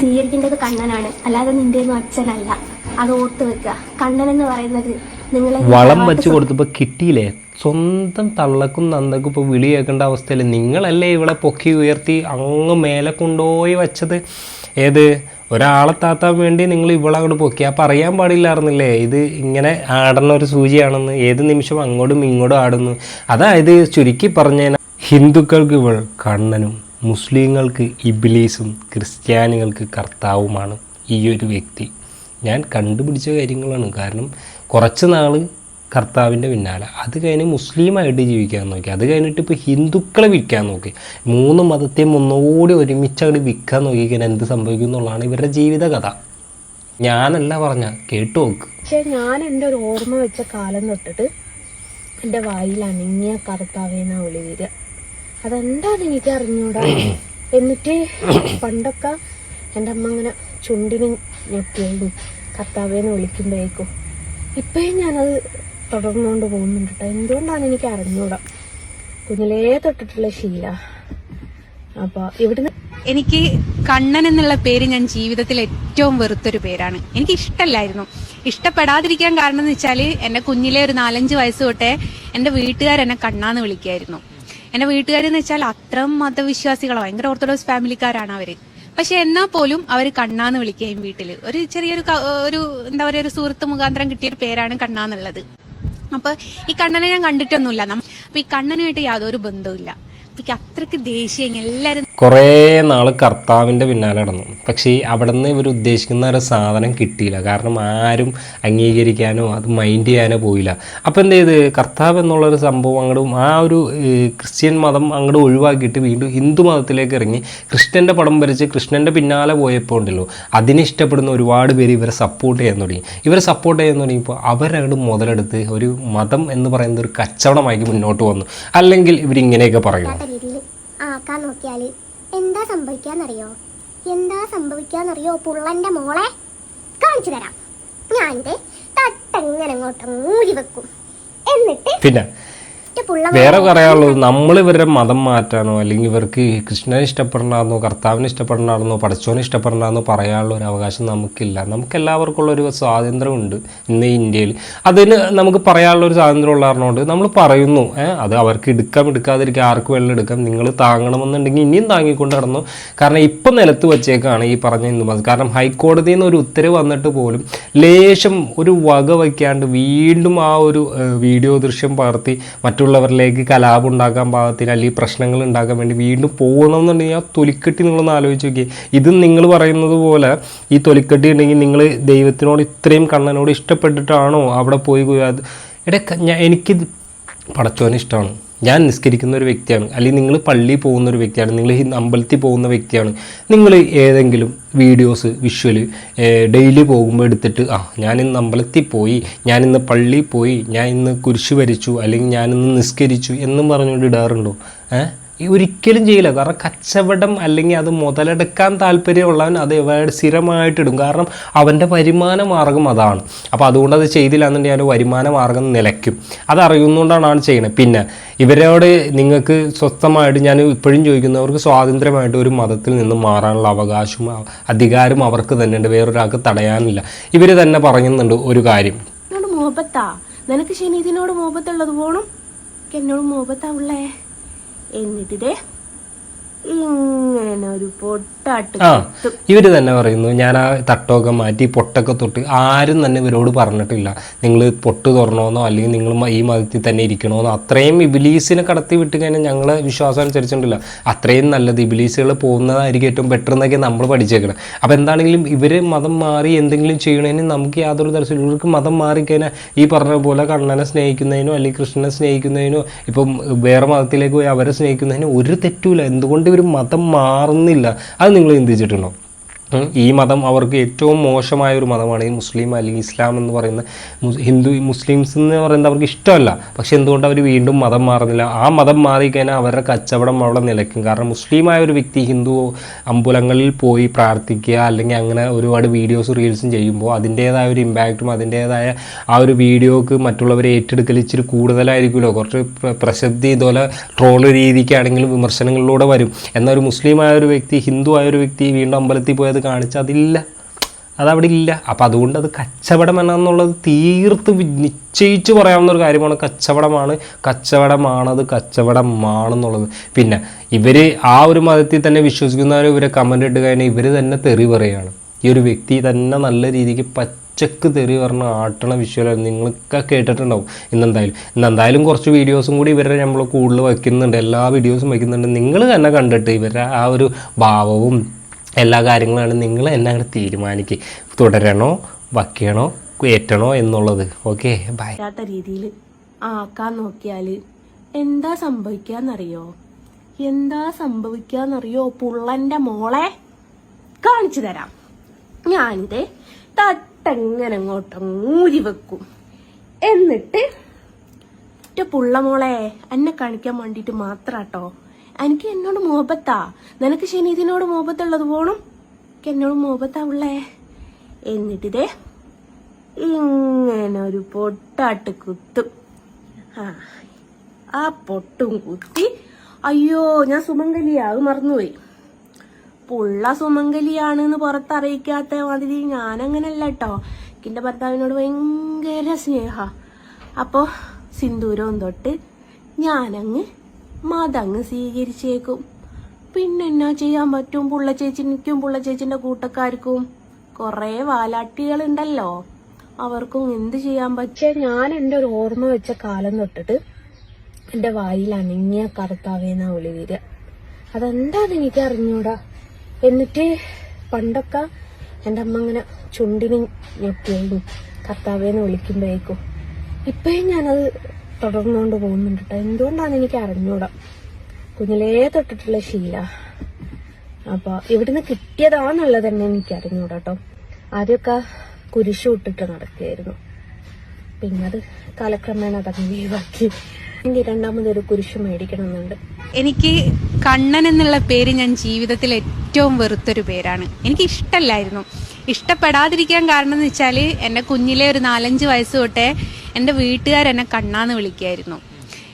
സ്വീകരിക്കേണ്ടത് കണ്ണനാണ്. അല്ലാതെ നിന്റെ അച്ഛനല്ല. അത് ഓർത്ത് വെക്കുക. കണ്ണൻ എന്ന് പറയുന്നത് നിങ്ങളെ വളം വെച്ച് കൊടുത്തപ്പോൾ കിട്ടിയില്ലേ? സ്വന്തം തള്ളക്കും നന്ദക്കും ഇപ്പോൾ വിളി കേൾക്കേണ്ട അവസ്ഥയിൽ നിങ്ങളല്ലേ ഇവളെ പൊക്കി ഉയർത്തി അങ്ങ് മേലെ കൊണ്ടുപോയി വെച്ചത്? ഏത്? ഒരാളെ താത്താൻ വേണ്ടി നിങ്ങൾ ഇവിടെ അങ്ങോട്ട് പൊക്കി. അപ്പം അറിയാൻ പാടില്ലായിരുന്നില്ലേ? ഇത് ഇങ്ങനെ ആടുന്ന ഒരു സൂചിയാണെന്ന്. ഏത് നിമിഷം അങ്ങോട്ടും ഇങ്ങോട്ടും ആടുന്നു. അതായത് ചുരുക്കി പറഞ്ഞാൽ ഹിന്ദുക്കൾക്ക് ഇവൾ കണ്ണനും. മുസ്ലിങ്ങൾക്ക് ഇബിലീസും ക്രിസ്ത്യാനികൾക്ക് കർത്താവുമാണ് ഈ ഒരു വ്യക്തി. ഞാൻ കണ്ടുപിടിച്ച കാര്യങ്ങളാണ്. കാരണം കുറച്ച് നാൾ കർത്താവിന്റെ പിന്നാലെ. അത് കഴിഞ്ഞ് മുസ്ലിമായിട്ട് ജീവിക്കാൻ നോക്കി. അത് കഴിഞ്ഞിട്ട് ഇപ്പോൾ ഹിന്ദുക്കളെ വിൽക്കാൻ നോക്കി. മൂന്ന് മതത്തെ ഒന്നുകൂടി ഒരുമിച്ച് അങ്ങോട്ട് വിൽക്കാൻ നോക്കിക്കാൻ എന്ത് സംഭവിക്കും എന്നുള്ളതാണ് ഇവരുടെ ജീവിത കഥ. ഞാനല്ല പറഞ്ഞ കേട്ടു നോക്ക്. പക്ഷെ ഞാൻ എന്റെ ഒരു ഓർമ്മ വെച്ച കാലം തൊട്ടിട്ട് എന്റെ വായിൽ അനങ്ങിയ കർത്താവേന വിളി വരിക. അതെന്താന്ന് എനിക്ക് അറിഞ്ഞൂടാ. എന്നിട്ട് പണ്ടൊക്കെ എന്റെ അമ്മ അങ്ങനെ ചുണ്ടിന് ഞെക്കിയായിരുന്നു കർത്താവേന്ന് വിളിക്കുമ്പോഴേക്കും ഇപ്പോഴും ഞാനത് തുടർന്നുകൊണ്ട് പോകുന്നുണ്ട് കേട്ടോ എന്തുകൊണ്ടാണ് എനിക്ക് അറിഞ്ഞൂടാ. കുഞ്ഞിലേ തൊട്ടിട്ടുള്ള ശീല. അപ്പൊ ഇവിടുന്ന് എനിക്ക് കണ്ണൻ എന്നുള്ള പേര് ഞാൻ ജീവിതത്തിൽ ഏറ്റവും വെറുത്തൊരു പേരാണ്. എനിക്ക് ഇഷ്ടമല്ലായിരുന്നു ഇഷ്ടപ്പെടാതിരിക്കാൻ കാരണം എന്ന് വെച്ചാൽ എന്റെ കുഞ്ഞിലെ ഒരു നാലഞ്ച് വയസ്സ് തൊട്ടേ എന്റെ വീട്ടുകാർ എന്നെ കണ്ണാന്ന് വിളിക്കായിരുന്നു. എന്റെ വീട്ടുകാരെന്ന് വെച്ചാൽ അത്രയും മതവിശ്വാസികളോ. ഭയങ്കര ഓർത്തഡോക്സ് ഫാമിലിക്കാരാണ് അവർ. പക്ഷെ എന്നാൽ പോലും അവർ കണ്ണാന്ന് വിളിക്കുകയും വീട്ടിൽ ഒരു ചെറിയൊരു ഒരു എന്താ പറയുക ഒരു സുഹൃത്ത് മുഖാന്തരം കിട്ടിയൊരു പേരാണ് കണ്ണാന്നുള്ളത്. അപ്പൊ ഈ കണ്ണനെ ഞാൻ കണ്ടിട്ടൊന്നുമില്ല. അപ്പൊ ഈ കണ്ണനുമായിട്ട് യാതൊരു ബന്ധവുമില്ല. എനിക്ക് അത്രയ്ക്ക് ദേഷ്യം എല്ലാരും കുറേ നാൾ കർത്താവിന്റെ പിന്നാലെ നടന്നു. പക്ഷേ അവിടെ നിന്ന് ഇവർ ഉദ്ദേശിക്കുന്ന ഒരു സാധനം കിട്ടിയില്ല. കാരണം ആരും അംഗീകരിക്കാനോ അത് മൈൻഡ് ചെയ്യാനോ പോയില്ല. അപ്പോൾ എന്ത് ചെയ്ത്? കർത്താവ് എന്നുള്ളൊരു സംഭവം അങ്ങോട്ടും ആ ഒരു ക്രിസ്ത്യൻ മതം അങ്ങോട്ട് ഒഴിവാക്കിയിട്ട് വീണ്ടും ഹിന്ദു മതത്തിലേക്ക് ഇറങ്ങി കൃഷ്ണന്റെ പടം വരച്ച് കൃഷ്ണന്റെ പിന്നാലെ പോയപ്പോൾ ഉണ്ടല്ലോ അതിനെ ഇഷ്ടപ്പെടുന്ന ഒരുപാട് പേര് ഇവരെ സപ്പോർട്ട് ചെയ്യാൻ തുടങ്ങി. ഇവരെ സപ്പോർട്ട് ചെയ്യാൻ തുടങ്ങിയപ്പോൾ അവരങ്ങോട്ട് മുതലെടുത്ത് ഒരു മതം എന്ന് പറയുന്നത് ഒരു കച്ചവടമാക്കി മുന്നോട്ട് വന്നു. അല്ലെങ്കിൽ ഇവരിങ്ങനെയൊക്കെ പറയുന്നു. നോക്കിയാൽ എന്താ സംഭവിക്കാന്നറിയോ? എന്താ സംഭവിക്കാന്നറിയോ പുള്ളന്റെ മോളെ? കാണിച്ചു തരാം. ഞാനിത് തട്ടങ്ങനെ അങ്ങോട്ട് മൂടി വെക്കും. എന്നിട്ട് പിന്നെ വേറെ പറയാനുള്ളത് നമ്മൾ ഇവരുടെ മതം മാറ്റാനോ അല്ലെങ്കിൽ ഇവർക്ക് കൃഷ്ണനെ ഇഷ്ടപ്പെടണമെന്നോ കർത്താവിനെ ഇഷ്ടപ്പെടണമെന്നോ പഠിച്ചോനെ ഇഷ്ടപ്പെടണമെന്നോ പറയാനുള്ള ഒരു അവകാശം നമുക്കില്ല. നമുക്ക് എല്ലാവർക്കും ഉള്ള ഒരു സ്വാതന്ത്ര്യമുണ്ട് ഇന്ന് ഇന്ത്യയിൽ. അതിന് നമുക്ക് പറയാനുള്ള ഒരു സ്വാതന്ത്ര്യം ഉള്ളതുകൊണ്ട് നമ്മൾ പറയുന്നു അത് അവർക്ക് എടുക്കാം എടുക്കാതിരിക്കാം ആർക്ക് വെള്ളം എടുക്കാം. നിങ്ങൾ താങ്ങണമെന്നുണ്ടെങ്കിൽ ഇനിയും താങ്ങിക്കൊണ്ട് നടന്നു. കാരണം ഇപ്പം നിലത്ത് വെച്ചേക്കാണ് ഈ പറഞ്ഞ ഹിന്ദു മതം. കാരണം ഹൈക്കോടതിയിൽ നിന്ന് ഒരു ഉത്തരവ് വന്നിട്ട് പോലും ലേശം ഒരു വക വയ്ക്കാണ്ട് വീണ്ടും ആ ഒരു വീഡിയോ ദൃശ്യം പകർത്തി മറ്റുള്ളവരിലേക്ക് കലാപം ഉണ്ടാക്കാൻ പാകത്തിന് അല്ലെങ്കിൽ പ്രശ്നങ്ങൾ ഉണ്ടാക്കാൻ വേണ്ടി വീണ്ടും പോകണമെന്നുണ്ടെങ്കിൽ ആ തൊലിക്കെട്ടി നിങ്ങളൊന്ന് ആലോചിച്ച് നോക്കി ഇത് നിങ്ങൾ പറയുന്നത് പോലെ ഈ തൊലിക്കെട്ടി ഉണ്ടെങ്കിൽ നിങ്ങൾ ദൈവത്തിനോട് ഇത്രയും കണ്ണനോട് ഇഷ്ടപ്പെട്ടിട്ടാണോ അവിടെ പോയി പോയത് എടേ ഞാൻ എനിക്കിത് പടച്ചോനെ ഇഷ്ടമാണ്. ഞാൻ നിസ്കരിക്കുന്ന ഒരു വ്യക്തിയാണ്. അല്ലെങ്കിൽ നിങ്ങൾ പള്ളി പോകുന്ന ഒരു വ്യക്തിയാണ്. നിങ്ങൾ അമ്പലത്തിൽ പോകുന്ന വ്യക്തിയാണ്. നിങ്ങൾ ഏതെങ്കിലും വീഡിയോസ് വിഷ്വൽ ഡെയിലി പോകുമ്പോൾ എടുത്തിട്ട് ആ ഞാൻ ഇന്ന് അമ്പലത്തിൽ പോയി ഞാൻ ഇന്ന് പള്ളിയിൽ പോയി ഞാൻ ഇന്ന് കുരിശ് വരച്ചു അല്ലെങ്കിൽ ഞാനിന്ന് നിസ്കരിച്ചു എന്നും പറഞ്ഞുകൊണ്ട് ഇടാറുണ്ടോ? ഏഹ് ഒരിക്കലും ചെയ്യില്ല. കാരണം കച്ചവടം അല്ലെങ്കിൽ അത് മുതലെടുക്കാൻ താല്പര്യമുള്ളവൻ അത് സ്ഥിരമായിട്ടിടും. കാരണം അവന്റെ വരുമാന മാർഗം അതാണ്. അപ്പോൾ അതുകൊണ്ട് അത് ചെയ്തില്ല എന്നുണ്ടെങ്കിൽ അവന്റെ വരുമാന മാർഗം നിലയ്ക്കും. അത് അറിയുന്നതുകൊണ്ടാണ് ആണ് ചെയ്യുന്നത്. പിന്നെ ഇവരോട് നിങ്ങൾക്ക് സ്വസ്ഥമായിട്ട് ഞാൻ ഇപ്പോഴും ചോദിക്കുന്നവർക്ക് സ്വാതന്ത്ര്യമായിട്ട് ഒരു മതത്തിൽ നിന്ന് മാറാനുള്ള അവകാശവും അധികാരം അവർക്ക് തന്നെ ഉണ്ട്. വേറൊരാൾക്ക് തടയാനില്ല. ഇവർ തന്നെ പറയുന്നുണ്ട് ഒരു കാര്യം. മോഹബത്താ? നിനക്ക് ശനീതിനോട് മോപത്തുള്ളത് പോണം. എന്നോട് മോപത്താ ഉള്ളേ? എന്നിട്ടിതേ ഇങ്ങനെ ഒരു പൊട്ടാട്ട് ആ ഇവർ തന്നെ പറയുന്നു ഞാൻ ആ തട്ടമൊക്കെ മാറ്റി പൊട്ടൊക്കെ തൊട്ട്. ആരും തന്നെ ഇവരോട് പറഞ്ഞിട്ടില്ല. നിങ്ങൾ പൊട്ട് തുറണമെന്നോ അല്ലെങ്കിൽ നിങ്ങൾ മ- ഈ മതത്തിൽ തന്നെ ഇരിക്കണമെന്നോ അത്രയും ഇബിലീസിനെ കടത്തി വിട്ട് കഴിഞ്ഞാൽ ഞങ്ങളെ വിശ്വാസം അനുസരിച്ചിട്ടില്ല. അത്രയും നല്ലത് ഇബിലീസുകൾ പോകുന്നതായിരിക്കും ഏറ്റവും ബെറ്റർ എന്നൊക്കെ നമ്മൾ പഠിച്ചേക്കണം. അപ്പോൾ എന്താണെങ്കിലും ഇവർ മതം മാറി എന്തെങ്കിലും ചെയ്യണതിന് നമുക്ക് യാതൊരു തരത്തിലും ഇവർക്ക് മതം മാറിക്കഴിഞ്ഞാൽ ഈ പറഞ്ഞ പോലെ കണ്ണനെ സ്നേഹിക്കുന്നതിനോ അല്ലെങ്കിൽ കൃഷ്ണനെ സ്നേഹിക്കുന്നതിനോ ഇപ്പം വേറെ മതത്തിലേക്ക് പോയി അവരെ സ്നേഹിക്കുന്നതിനോ ഒരു തെറ്റുമില്ല. എന്തുകൊണ്ട് ഇവർ മതം മാറുന്നില്ല അത് നിങ്ങൾ ചിന്തിച്ചിട്ടുണ്ടോ. ഈ മതം അവർക്ക് ഏറ്റവും മോശമായ ഒരു മതമാണ് ഈ മുസ്ലിം അല്ലെങ്കിൽ ഇസ്ലാം എന്ന് പറയുന്ന ഹിന്ദു മുസ്ലിംസ് എന്ന് പറയുന്നത് അവർക്ക് ഇഷ്ടമല്ല. പക്ഷെ എന്തുകൊണ്ട് അവർ വീണ്ടും മതം മാറുന്നില്ല? ആ മതം മാറിക്കഴിഞ്ഞാൽ അവരുടെ കച്ചവടം അവിടെ നിലയ്ക്കും. കാരണം മുസ്ലിമായ ഒരു വ്യക്തി ഹിന്ദു അമ്പലങ്ങളിൽ പോയി പ്രാർത്ഥിക്കുക അല്ലെങ്കിൽ അങ്ങനെ ഒരുപാട് വീഡിയോസ് റീൽസും ചെയ്യുമ്പോൾ അതിന്റേതായ ഒരു ഇമ്പാക്റ്റും അതിന്റേതായ ആ ഒരു വീഡിയോക്ക് മറ്റുള്ളവരെ ഏറ്റെടുക്കൽ ഇച്ചിരി കൂടുതലായിരിക്കുമല്ലോ. കുറച്ച് പ്രസിദ്ധി ഇതുപോലെ ട്രോൾ രീതിക്കാണെങ്കിലും വിമർശനങ്ങളിലൂടെ വരും. എന്നാൽ ഒരു മുസ്ലിമായ ഒരു വ്യക്തി ഹിന്ദു ആയ ഒരു വ്യക്തി വീണ്ടും അമ്പലത്തിൽ പോയി അത് അതില്ല. അതവിടെ ഇല്ല അപ്പം അതുകൊണ്ട് അത് കച്ചവടം എന്നുള്ളത് തീർത്ത് നിശ്ചയിച്ച് പറയാവുന്ന ഒരു കാര്യമാണ് കച്ചവടമാണ്. കച്ചവടമാണത് കച്ചവടമാണെന്നുള്ളത്. പിന്നെ ഇവർ ആ ഒരു മതത്തിൽ തന്നെ വിശ്വസിക്കുന്നവർ ഇവരെ കമന്റ് ഇട്ട് കഴിഞ്ഞാൽ ഇവർ തന്നെ തെറി പറയുകയാണ് ഈ ഒരു വ്യക്തി തന്നെ നല്ല രീതിക്ക് പച്ചക്ക് തെറി പറഞ്ഞ ആട്ടണ വിഷ്വലാണ് നിങ്ങൾക്ക് കേട്ടിട്ടുണ്ടാവും. ഇന്നെന്തായാലും ഇന്നെന്തായാലും കുറച്ച് വീഡിയോസും കൂടി ഇവരെ നമ്മൾ കൂടുതൽ വയ്ക്കുന്നുണ്ട്. എല്ലാ വീഡിയോസും വയ്ക്കുന്നുണ്ട്. നിങ്ങൾ തന്നെ കണ്ടിട്ട് ഇവരുടെ ആ ഒരു ഭാവവും എല്ലാ കാര്യങ്ങളാണ് നിങ്ങൾ എന്നെ അങ്ങോട്ട് തീരുമാനിക്കുക തുടരണോ വയ്ക്കണോ ഏറ്റണോ എന്നുള്ളത്. ഓക്കെ ബൈ രീതിയിൽ ആക്കാൻ നോക്കിയാൽ എന്താ സംഭവിക്കാന്നറിയോ? എന്താ സംഭവിക്കാന്നറിയോ? പുള്ളന്റെ മോളെ കാണിച്ചു തരാം. ഞാനിത് തട്ടെങ്ങനെ അങ്ങോട്ടൂരി വെക്കും. എന്നിട്ട് പുള്ള മോളെ എന്നെ കാണിക്കാൻ വേണ്ടിട്ട് മാത്രാട്ടോ എനിക്ക് എന്നോട് മോഹബത്താ? നിനക്ക് ശനീതിനോട് മോഹബത്തുള്ളത് പോണം? എനിക്ക് എന്നോട് മോഹബത്താ ഉള്ളേ. എന്നിട്ടിതേ ഇങ്ങനെ ഒരു പൊട്ടാട്ട് കുത്തും. ആ ആ പൊട്ടും കുത്തി അയ്യോ ഞാൻ സുമംഗലിയാ അത് മറന്നുപോയി. പുള്ള സുമംഗലിയാണെന്ന് പുറത്തറിയിക്കാത്ത മാതിരി ഞാനങ്ങനല്ല കേട്ടോ എന്റെ ഭർത്താവിനോട് ഭയങ്കര സ്നേഹ. അപ്പോ സിന്ദൂരവും തൊട്ട് ഞാനങ്ങ് മതങ്ങ് സ്വീകരിച്ചേക്കും. പിന്നെ എന്നാ ചെയ്യാൻ പറ്റും പുള്ള ചേച്ചിക്കും പുള്ള ചേച്ചിന്റെ കൂട്ടക്കാർക്കും. കൊറേ വാലാട്ടികളുണ്ടല്ലോ. അവർക്കും എന്ത് ചെയ്യാൻ പറ്റേ? ഞാൻ എന്റെ ഒരു ഓർമ്മ വെച്ച കാലം തൊട്ടിട്ട് എന്റെ വായിൽ അനങ്ങിയ കറുത്താവേന്ന ഒളി വരിക. അതെന്താന്ന് എനിക്ക് അറിഞ്ഞൂടാ എന്നിട്ട് പണ്ടൊക്കെ എന്റെ അമ്മ ഇങ്ങനെ ചുണ്ടിന് ഞെട്ടിയായിരുന്നു. കർത്താവേന്ന് വിളിക്കുമ്പോഴേക്കും. ഇപ്പഴും ഞാനത് തുടർന്നുകൊണ്ട് പോകുന്നുണ്ട് കേട്ടോ എന്തുകൊണ്ടാണ് എനിക്ക് അറിഞ്ഞൂടാ. കുഞ്ഞിലേ തൊട്ടിട്ടുള്ള ശീല. അപ്പൊ ഇവിടുന്ന് കിട്ടിയതാന്നുള്ളത് തന്നെ എനിക്ക് അറിഞ്ഞൂടാ കേട്ടോ ആദ്യമൊക്കെ കുരിശു ഇട്ടിട്ട് നടക്കുകയായിരുന്നു. പിന്നെ അത് കാലക്രമേണ അതങ്ങ് ഒഴിവാക്കി. എനിക്ക് രണ്ടാമതൊരു കുരിശു മേടിക്കണമെന്നുണ്ട്. എനിക്ക് കണ്ണൻ എന്നുള്ള പേര് ഞാൻ ജീവിതത്തിൽ ഏറ്റവും വെറുത്തൊരു പേരാണ്. എനിക്ക് ഇഷ്ടമല്ലായിരുന്നു ഇഷ്ടപ്പെടാതിരിക്കാൻ കാരണം എന്ന് വെച്ചാൽ എന്റെ കുഞ്ഞിലെ ഒരു നാലഞ്ച് വയസ്സ് തൊട്ടേ എന്റെ വീട്ടുകാർ എന്നെ കണ്ണാന്ന് വിളിക്കായിരുന്നു.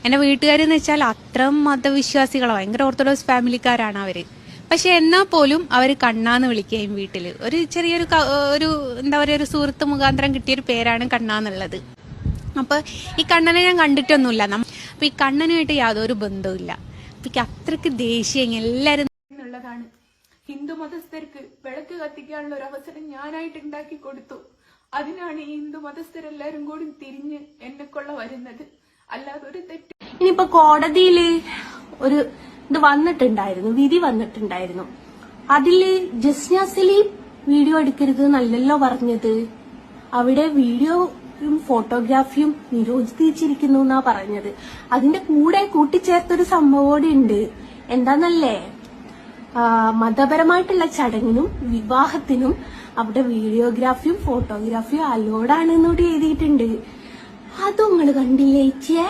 എന്റെ വീട്ടുകാരെന്ന് വെച്ചാൽ അത്രയും മതവിശ്വാസികളോ. ഭയങ്കര ഓർത്തഡോക്സ് ഫാമിലിക്കാരാണ് അവർ. പക്ഷെ എന്നാൽ പോലും അവർ കണ്ണാന്ന് വിളിക്കുകയും വീട്ടിൽ ഒരു ചെറിയൊരു ഒരു എന്താ പറയുക ഒരു സുഹൃത്ത് മുഖാന്തരം കിട്ടിയൊരു പേരാണ് കണ്ണാന്നുള്ളത്. അപ്പൊ ഈ കണ്ണനെ ഞാൻ കണ്ടിട്ടൊന്നുമില്ല. നമ്മ- അപ്പൊ ഈ കണ്ണനുമായിട്ട് യാതൊരു ബന്ധവുമില്ല. അപ്പൊ എനിക്ക് അത്രയ്ക്ക് ദേഷ്യം എന്നുള്ളതാണ്. ഹിന്ദു മതസ്ഥർക്ക് വിളക്ക് കത്തിക്കാനുള്ള ഒരു അവസരം ഞാനായിട്ട് ഉണ്ടാക്കി കൊടുത്തു. അതിനാണ് ഈ ഹിന്ദു മതസ്ഥരെല്ലാരും കൂടി തിരിഞ്ഞ് എന്നെക്കൊള്ള വരുന്നത്. അല്ലാതെ ഒരു തെറ്റ് ഇനിയിപ്പോ കോടതിയിൽ ഒരു ഇത് വന്നിട്ടുണ്ടായിരുന്നു വിധി വന്നിട്ടുണ്ടായിരുന്നു. അതിൽ ജസ്ന സലീം വീഡിയോ എടുക്കരുത് നല്ലല്ലോ പറഞ്ഞത്. അവിടെ വീഡിയോയും ഫോട്ടോഗ്രാഫിയും നിരോധിച്ചിരിക്കുന്നു എന്നാ പറഞ്ഞത്. അതിന്റെ കൂടെ കൂട്ടിച്ചേർത്തൊരു സംഭവം കൂടി ഉണ്ട്. എന്താന്നല്ലേ? മതപരമായിട്ടുള്ള ചടങ്ങിനും വിവാഹത്തിനും അവിടെ വീഡിയോഗ്രാഫിയും ഫോട്ടോഗ്രാഫിയും അലോഡാണ് കൂടി എഴുതിയിട്ടുണ്ട്. അതും നിങ്ങൾ കണ്ടില്ലേ ഏച്ചിയെ?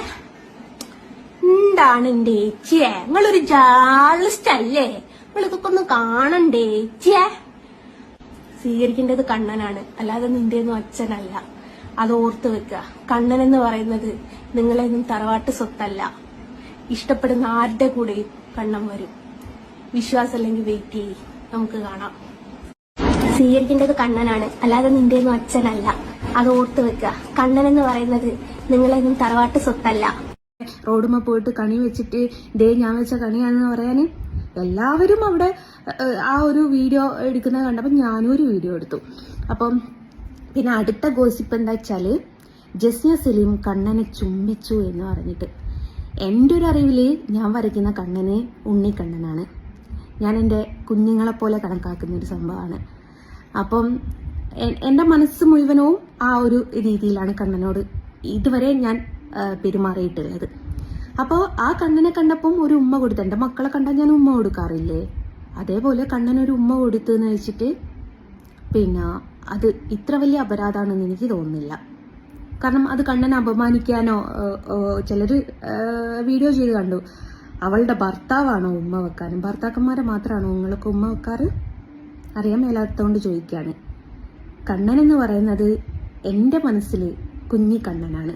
എന്താണ് എന്റെ ഏച്ചിയെ? നിങ്ങളൊരു ജേർണലിസ്റ്റ് അല്ലേ? നിങ്ങളിതൊക്കെ ഒന്ന് കാണണ്ടേ ഏച്ചിയെ? സ്വീകരിക്കേണ്ടത് കണ്ണനാണ്. അല്ലാതെ നിന്റെയൊന്നും അച്ഛനല്ല. അത് ഓർത്ത് വെക്കുക. കണ്ണൻ എന്ന് പറയുന്നത് നിങ്ങളെയൊന്നും തറവാട്ട് സ്വത്തല്ല. ഇഷ്ടപ്പെടുന്ന ആരുടെ കൂടെയും കണ്ണം വരും. വിശ്വാസം അല്ലെങ്കിൽ വെയിറ്റ് ചെയ്യും. നമുക്ക് കാണാം. സ്വീകരിക്കേണ്ടത് കണ്ണനാണ്. അല്ലാതെ നിന്റെ ഒന്നും അച്ഛനല്ല. അത് ഓർത്ത് വെക്കുക. കണ്ണൻ എന്ന് പറയുന്നത് നിങ്ങളൊന്നും തറവാട്ട് സ്വത്തല്ല. റോഡുമ്മ പോയിട്ട് കണി വെച്ചിട്ട് ദേ ഞാൻ വെച്ച കണിയാണെന്ന് പറയാൻ എല്ലാവരും അവിടെ ആ ഒരു വീഡിയോ എടുക്കുന്നത് കണ്ടപ്പോൾ ഞാനും ഒരു വീഡിയോ എടുത്തു. അപ്പം പിന്നെ അടുത്ത ഗോസിപ്പ് എന്താ വെച്ചാൽ ജസ്യ സലീം കണ്ണനെ ചുംബിച്ചു എന്ന് പറഞ്ഞിട്ട്. എന്റെ ഒരു അറിവിൽ ഞാൻ വരയ്ക്കുന്ന കണ്ണന് ഉണ്ണിക്കണ്ണനാണ് ഞാൻ എന്റെ കുഞ്ഞുങ്ങളെ പോലെ കണക്കാക്കുന്ന ഒരു സംഭവമാണ്. അപ്പം എന്റെ മനസ്സ് മുഴുവനവും ആ ഒരു രീതിയിലാണ് കണ്ണനോട് ഇതുവരെ ഞാൻ പെരുമാറിയിട്ടുള്ളത്. അപ്പോൾ ആ കണ്ണനെ കണ്ടപ്പം ഒരു ഉമ്മ കൊടുത്തു എന്റെ മക്കളെ കണ്ടാൽ ഞാൻ ഉമ്മ കൊടുക്കാറില്ലേ? അതേപോലെ കണ്ണൻ ഒരു ഉമ്മ കൊടുത്തു എന്ന് വെച്ചിട്ട് പിന്നെ അത് ഇത്ര വലിയ അപരാധമാണെന്ന് എനിക്ക് തോന്നുന്നില്ല. കാരണം അത് കണ്ണനെ അപമാനിക്കാനോ ചിലർ വീഡിയോ ചെയ്ത് കണ്ടു. അവളുടെ ഭർത്താവാണോ ഉമ്മ വെക്കാനും ഭർത്താക്കന്മാരെ മാത്രമാണോ നിങ്ങൾക്ക് ഉമ്മ വെക്കാറ്? അറിയാൻ മേലാത്തതുകൊണ്ട് ചോദിക്കുകയാണ് കണ്ണൻ എന്ന് പറയുന്നത് എന്റെ മനസ്സിൽ കുഞ്ഞി കണ്ണനാണ്.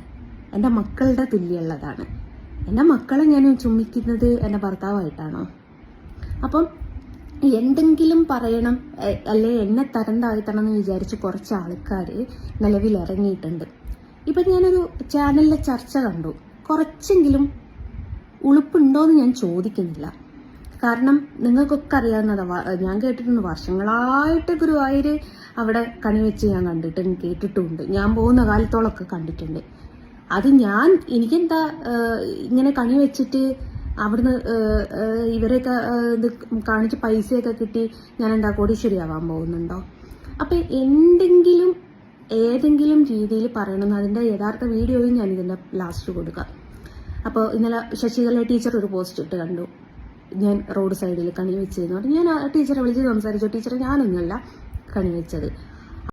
എന്റെ മക്കളുടെ തുല്യമുള്ളതാണ് എന്റെ മക്കളെ ഞാൻ ചുമ്മിക്കുന്നത് എന്റെ ഭർത്താവായിട്ടാണോ? അപ്പം എന്തെങ്കിലും പറയണം അല്ലെ എന്നെ തരം താഴ്ത്തണം എന്ന് വിചാരിച്ച് കുറച്ച് ആൾക്കാർ നിലവിൽ ഇറങ്ങിയിട്ടുണ്ട് ഇപ്പം ഞാനൊരു ചാനലിലെ ചർച്ച കണ്ടു. കുറച്ചെങ്കിലും ഉളുപ്പുണ്ടോ എന്ന് ഞാൻ ചോദിക്കുന്നില്ല. കാരണം നിങ്ങൾക്കൊക്കെ അറിയാവുന്നതാണ്. ഞാൻ കേട്ടിട്ടുണ്ട് വർഷങ്ങളായിട്ട് ഗുരുവായൂർ അവിടെ കണിവെച്ച് ഞാൻ കണ്ടിട്ടുണ്ട് കേട്ടിട്ടുമുണ്ട് ഞാൻ പോകുന്ന കാലത്തോളമൊക്കെ കണ്ടിട്ടുണ്ട്. അത് ഞാൻ എനിക്കെന്താ ഇങ്ങനെ കണി വെച്ചിട്ട് അവിടുന്ന് ഇവരെയൊക്കെ ഇത് കാണിച്ച് പൈസയൊക്കെ കിട്ടി ഞാൻ എന്താ കോടീശ്വരിയാവാൻ പോകുന്നുണ്ടോ? അപ്പൊ എന്തെങ്കിലും ഏതെങ്കിലും രീതിയിൽ പറയണമെന്ന് അതിന്റെ യഥാർത്ഥ വീഡിയോയും ഞാൻ ഇതിന്റെ ലാസ്റ്റ് കൊടുക്കാം. അപ്പോൾ ഇന്നലെ ശശികല ടീച്ചർ ഒരു പോസ്റ്റ് ഇട്ട് കണ്ടു. ഞാൻ റോഡ് സൈഡിൽ കണി വെച്ചതെന്ന് പറഞ്ഞു ഞാൻ ടീച്ചറെ വിളിച്ച് സംസാരിച്ചു. ടീച്ചറെ ഞാനൊന്നുമല്ല കണി വെച്ചത്.